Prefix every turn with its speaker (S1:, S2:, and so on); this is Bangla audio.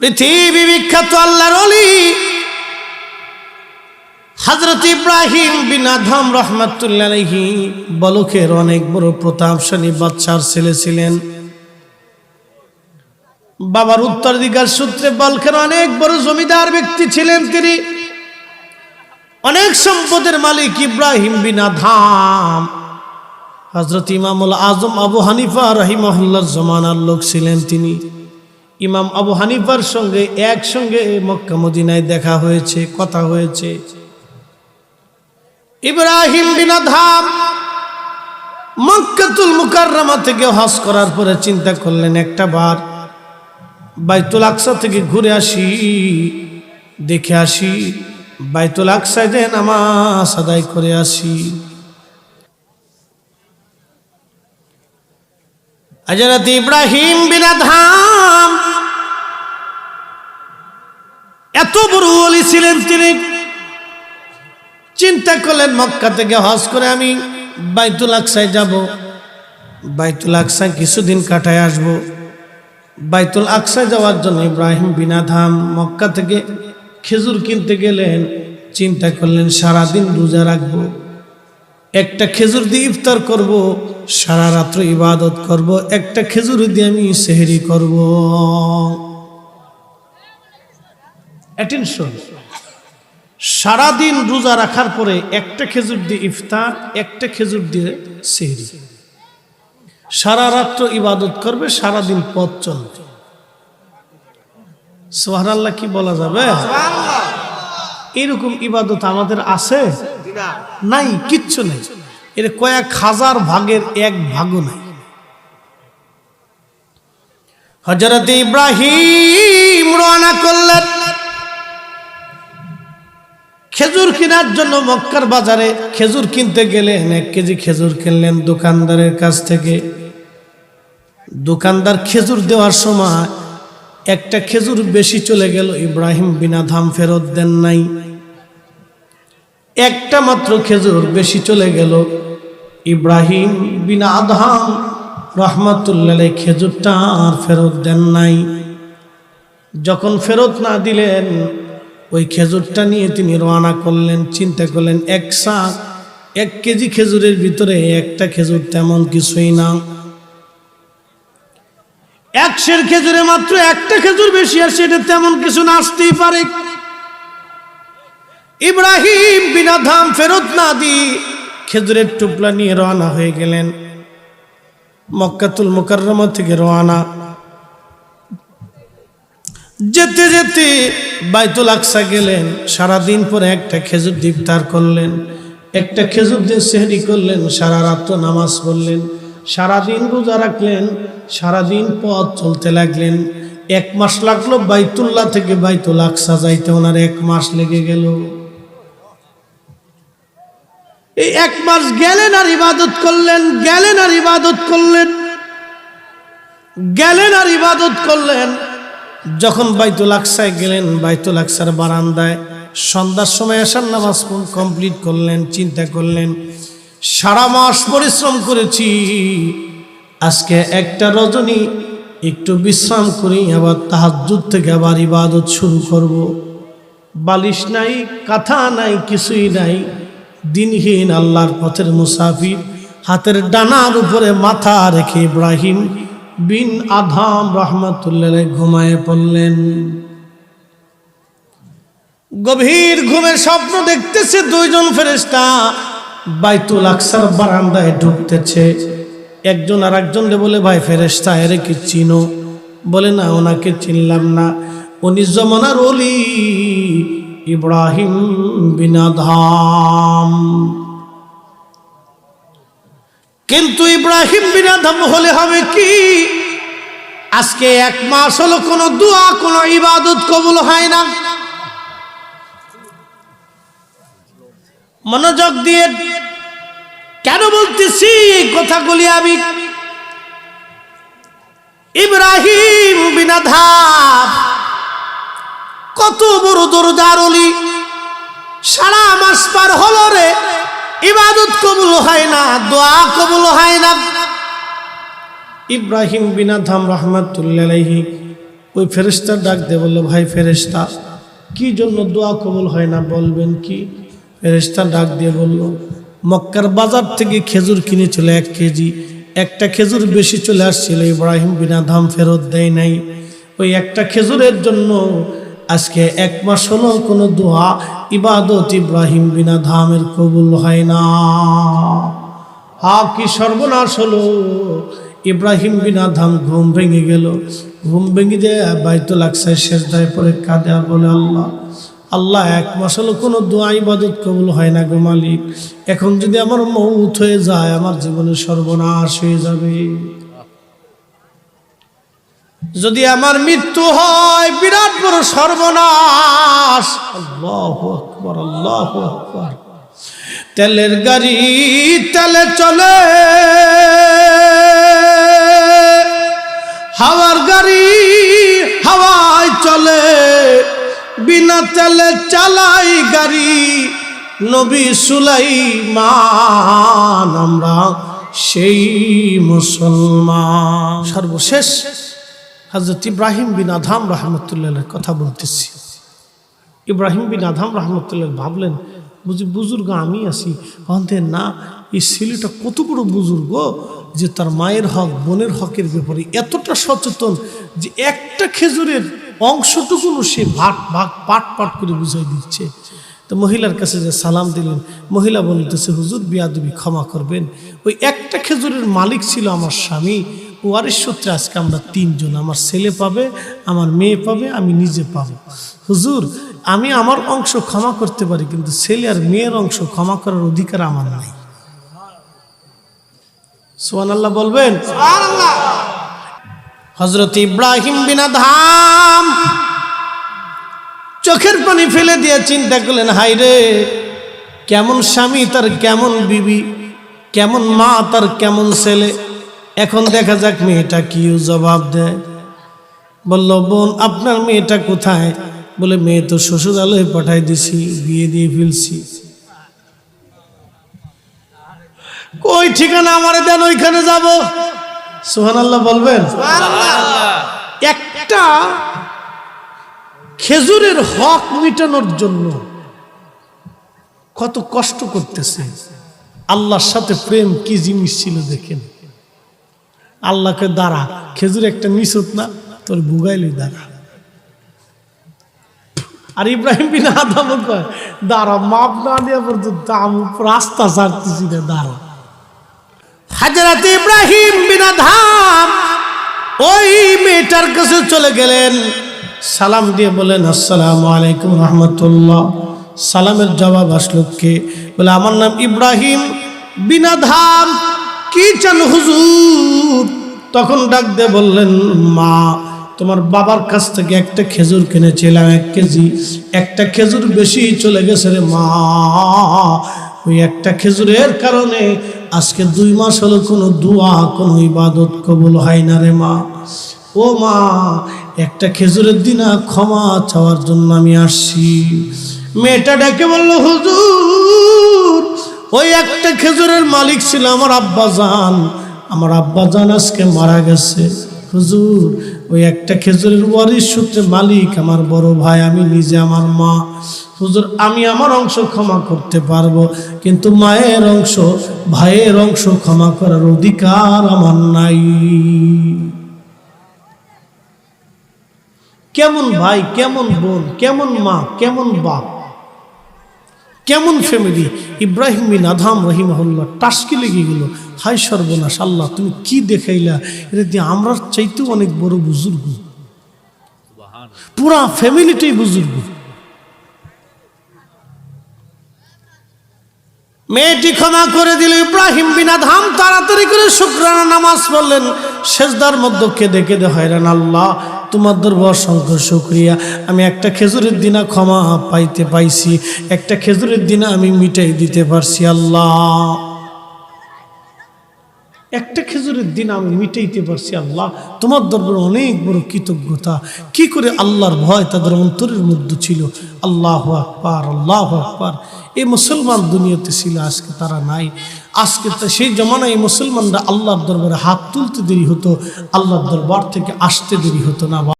S1: পৃথিবী বিখ্যাত আল্লাহর অলি হজরত ইব্রাহিম বিন আধম বলকের অনেক বড় প্রতাপশালী বাচ্চার ছেলে ছিলেন। বাবার উত্তরাধিকার সূত্রে বলকের অনেক বড় জমিদার ব্যক্তি ছিলেন তিনি। অনেক সম্পদের মালিক ইব্রাহিম বিন আধাম হজরত ইমামুল আজম আবু হানিফা রহিমহল্লার জমানার লোক ছিলেন তিনি। ইমাম আবু হানিফার সঙ্গে একসঙ্গে মক্কা মদিনায় দেখা হয়েছে, কথা হয়েছে। ইব্রাহিম বিন ধাম মক্কাতুল মুকাররমা থেকে হজ করার পরে চিন্তা করলেন, একটা বার বাইতুল আকসা থেকে ঘুরে আসি, দেখে আসি, বাইতুল আকসায় যে নামাজ আদায় করে আসি। হজরত ইব্রাহিম বিন ধাম এত বড় অলি ছিলেন তিনি। চিন্তা করলেন, মক্কা থেকে হজ করে আমি বাইতুল আকসায় যাব। বাইতুল আকসায় কিছুদিন কাটায় আসব। বাইতুল আকসায় যাওয়ার জন্য ইব্রাহিম বিনা ধাম মক্কা থেকে খেজুর কিনতে গেলেন। চিন্তা করলেন, সারাদিন রোজা রাখব। একটা খেজুর দিয়ে ইফতার করব সারা রাত্র ইবাদত করব একটা খেজুর দিয়ে আমি সেহেরি করব। অ্যাটেনশন সারাদিন রোজা রাখার পরে একটা খেজুর দিয়ে ইফতার একটা খেজুর দিয়ে সেহরি। সারা রাত্র ইবাদত করবে সারাদিন পথ চলবে। সোহার আল্লাহ কি বলা যাবে? এরকম ইবাদত আমাদের আছে? নাই, কিচ্ছু নেই। এর কয়েক হাজার ভাগের এক ভাগও নাই। হজরত ইব্রাহিম রওনা করলেন। খেজুর কেনার জন্য মক্কার বাজারে খেজুর কিনতে গেলেন এক কেজি খেজুর কিনলেন দোকানদারের কাছ থেকে। দোকানদার খেজুর দেওয়ার সময় একটা খেজুর বেশি চলে গেল, ইব্রাহিম বিনা ধাম ফেরত দেন নাই। একটা মাত্র খেজুর বেশি চলে গেল। ইব্রাহিম বিনা আধাম রহমাতুল্লাহ খেজুরটা আর ফেরত দেন নাই। যখন ফেরত না দিলেন, ওই খেজুরটা নিয়ে তিনি রওনা করলেন, চিন্তা করলেন, এক শাক এক কেজি খেজুরের ভিতরে একটা খেজুর তেমন কিছুই না। একশের খেজুরে মাত্র একটা খেজুর বেশি আসে এটা তেমন কিছু না, আসতেই পারে। ইব্রাহিম বিনা ধাম ফেরত না দি খেজুরের টুপলা নিয়ে রওনা হয়ে গেলেন। মক্কাতুল মুকাররমা থেকে রওনা। যেতে যেতে বাইতুল আকসা গেলেন। সারাদিন পরে একটা খেজুর দীপদার করলেন। একটা খেজুর দিয়ে সেহরি করলেন। সারা রাত্র নামাজ পড়লেন। সারাদিন রোজা রাখলেন। সারাদিন পথ চলতে লাগলেন। এক মাস লাগল বাইতুল্লাহ থেকে বাইতুল আকসা যাইতে। ওনার এক মাস লেগে গেল। এই এক মাস গেলেন আর ইবাদত করলেন গেলেন আর ইবাদত করলেন। গেলেন আর ইবাদত করলেন। যখন বাইতুল আকসায় গেলেন, বাইতুল আকসার বারান্দায় সন্ধ্যার সময় আসার নামাজ কমপ্লিট করলেন, চিন্তা করলেন, সারা মাস পরিশ্রম করেছি, আজকে একটা রজনী, একটু বিশ্রাম করি, আবার তাহাজুদ থেকে আবার ইবাদত শুরু করব। বালিশ নাই, কাঁথা নাই, কিছুই নাই। দিনহীন আল্লাহর পথের মুসাফির, হাতের ডানার উপরে মাথা রেখে ইব্রাহিম বিন আধাম রহমতুল্লাহ ঘুমায় পড়লেন। গভীর ঘুমের স্বপ্ন দেখতেছে দুইজন ফেরেস্তা বাইতুল আকসার বারান্দায় ঢুকতেছে। একজন আর একজন বলে, ভাই ফেরেস্তা এরে কি চিনো? বলে, না, ওনাকে চিনলাম না। উনি জমানার অলি। ইব্রাহিম বিনাধাম কিন্তু ইব্রাহিম বিনাধাম হলে হবে কি? আজকে এক মাস হলো কোনো দোয়া, কোনো ইবাদত কবুল হয় না। মনোযোগ দিয়ে কেন বলতেছি কথাগুলি আমি? ইব্রাহিম বিনাধাম কত বড় দরজার অলি। সারা মাস পার হলো রে, ইবাদত কবুল হয় না, দোয়া কবুল হয় না। ইব্রাহিম বিনাধাম রহমাতুল্লাহি ওই ফেরেস্তা ডাক দিয়ে বলল, ভাই ফেরেস্তা কি জন্য দোয়া কবুল হয় না বলবেন কি? ফেরেস্তা ডাক দিয়ে বলল, মক্কার বাজার থেকে খেজুর কিনেছিল এক কেজি, একটা খেজুর বেশি চলে আসছিল, ইব্রাহিম বিনা ধাম ফেরত দেয় নাই। ওই একটা খেজুরের জন্য আজকে এক মাস হলো কোনো দোয়া ইবাদত ইব্রাহিম বিনা ধামের কবুল হয় না। হা কি সর্বনাশ হলো? ইব্রাহিম বিনা ধাম ঘুম ভেঙে গেল। ঘুম ভেঙে যে বাইতো লাগছে শেষ দায় পরে কাঁদে বলে, আল্লাহ আল্লাহ, এক মাস হলো কোনো দোয়া ইবাদত কবুল হয় না গো মালিক। এখন যদি আমার মৌত হয়ে যায়, আমার জীবনে সর্বনাশ হয়ে যাবে। যদি আমার মৃত্যু হয়, বিরাট বড় সর্বনাশ। আল্লাহ তেলের গাড়ি তেলে চলে। হাওয়ার গাড়ি হাওয়ায় চলে। বিনা তেলে চালাই গাড়ি, নবী সুলাই মান আমরা সেই মুসলমান। সর্বশেষ হজরত ইব্রাহিম বিন আধাম রহমতুল্লাহ কথা বলতেছি। ইব্রাহিম বিন আধাম রহমতুল্লাহ ভাবলেন, বুঝি বুজুর্গ আমি আছি। কন্তে না, এই ছেলেটা কত বড় বুজুর্গ যে তার মায়ের হক, বোনের হকের ব্যাপারে এতটা সচেতন যে একটা খেজুরের অংশটুকুনো সে ভাগ ভাগ, পাট পাট করে বুঝাই দিচ্ছে। তো মহিলার কাছে যে সালাম দিলেন, মহিলা বলতেছে, হুজুর, বিয়াদবি ক্ষমা করবেন। ওই একটা খেজুরের মালিক ছিল আমার স্বামী। ওয়ারিশ সূত্রে আজকে আমরা তিনজন আমার ছেলে পাবে আমার মেয়ে পাবে আমি নিজে পাবো। হুজুর আমি আমার অংশ ক্ষমা করতে পারি কিন্তু ছেলে আর মেয়ের অংশ ক্ষমা করার অধিকার আমার নাই। সোহান আল্লাহ বলবেন হজরত ইব্রাহিম বিনা ধাম চোখের পানি ফেলে দিয়ে চিন্তা করলেন হাই রে কেমন স্বামী তার কেমন বিবি কেমন মা তার কেমন ছেলে? এখন দেখা যাক মেয়েটা কি জবাব দেয়। বলল বোন আপনার মেয়েটা কোথায়? বলে মেয়ে তো শ্বশুরালয়ে পাঠাই দিছি বিয়ে দিয়ে ফেলছি। কই ঠিকানা আমারে দেন ওইখানে যাব? সোহান আল্লাহ বলবেন একটা খেজুরের হক মিটানোর জন্য কত কষ্ট করতেছে। আল্লাহর সাথে প্রেম কি জিনিস ছিল দেখেন। আল্লাহকে দাঁড়া। খেজুর একটা মিশত না, তোর বুগাইলি দাঁড়া। আর ইব্রাহিম বিন আদম কয়, দাঁড়া, মাপ না দেওয়া পর্যন্ত আমি রাস্তা ছাড়তেছি না দাঁড়া। হাজরাত ইব্রাহিম বিন আধাম ওই মেয়েটার কাছে চলে গেলেন। সালাম দিয়ে বলেন আসসালামু আলাইকুম রহমতুল্লাহ। সালামের জবাব আসলো কে? বলে, আমার নাম ইব্রাহিম বিনা ধাম কি চান হুজুর? তখন ডাক দিয়ে বললেন, মা, তোমার বাবার কাছ থেকে একটা খেজুর কিনেছিলাম, এক কেজি। একটা খেজুর বেশি চলে গেছে রে মা। ওই একটা খেজুরের কারণে আজকে দুই মাস হলো কোনো দোয়া, কোনো ইবাদত কবুল হয় না রে মা। ও মা, একটা খেজুরের দিন ক্ষমা চাওয়ার জন্য আমি আসছি। মেয়েটা ডেকে বলল, হুজুর ওই একটা খেজুরের মালিক ছিল আমার আব্বা জান। আমার আব্বা জান আজকে মারা গেছে। হুজুর, ওই একটা খেজুরের ওয়ারিশ সূত্রে মালিক আমার বড় ভাই, আমি নিজে আমার মা। হুজুর, আমি আমার অংশ ক্ষমা করতে পারব, কিন্তু মায়ের অংশ, ভাইয়ের অংশ ক্ষমা করার অধিকার আমার নাই। কেমন ভাই, কেমন বোন, কেমন মা, কেমন বাপ? কেমন ফ্যামিলি ইব্রাহিম বিন আধাম রহিমহল্লা টাসকি লেগে গেল। হাই সর্বনাশ, আল্লাহ, তুমি কি দেখাইলা? এটা দিয়ে আমরা চাইতেও অনেক বড় বুজুর্গ। পুরা ফ্যামিলিটাই বুজুর্গ। মেয়েটি ক্ষমা করে দিল ইব্রাহিম বিনা ধাম তাড়াতাড়ি করে শুক্রানা নামাজ পড়লেন। শেষদার মধ্যে কেঁদে কেঁদে হয়রান আল্লাহ, তোমার দরবার শঙ্কর শুক্রিয়া। আমি একটা খেজুরের দিনা ক্ষমা পাইতে পাইছি, একটা খেজুরের দিনা আমি মিটাই দিতে পারছি আল্লাহ। একটা খেজুরের দিন আমি মিটাইতে পারছি আল্লাহ। তোমার দরবার অনেক বড় কৃতজ্ঞতা। কি করে আল্লাহর ভয় তাদের অন্তরের মধ্যে ছিল? আল্লাহ আকবার আল্লাহ আকবার। এই মুসলমান দুনিয়াতে ছিল, আজকে তারা নাই। আজকে সেই জমানায় এই মুসলমানরা আল্লাহর দরবারে হাত তুলতে দেরি হতো, আল্লাহর দরবার থেকে আসতে দেরি হতো না।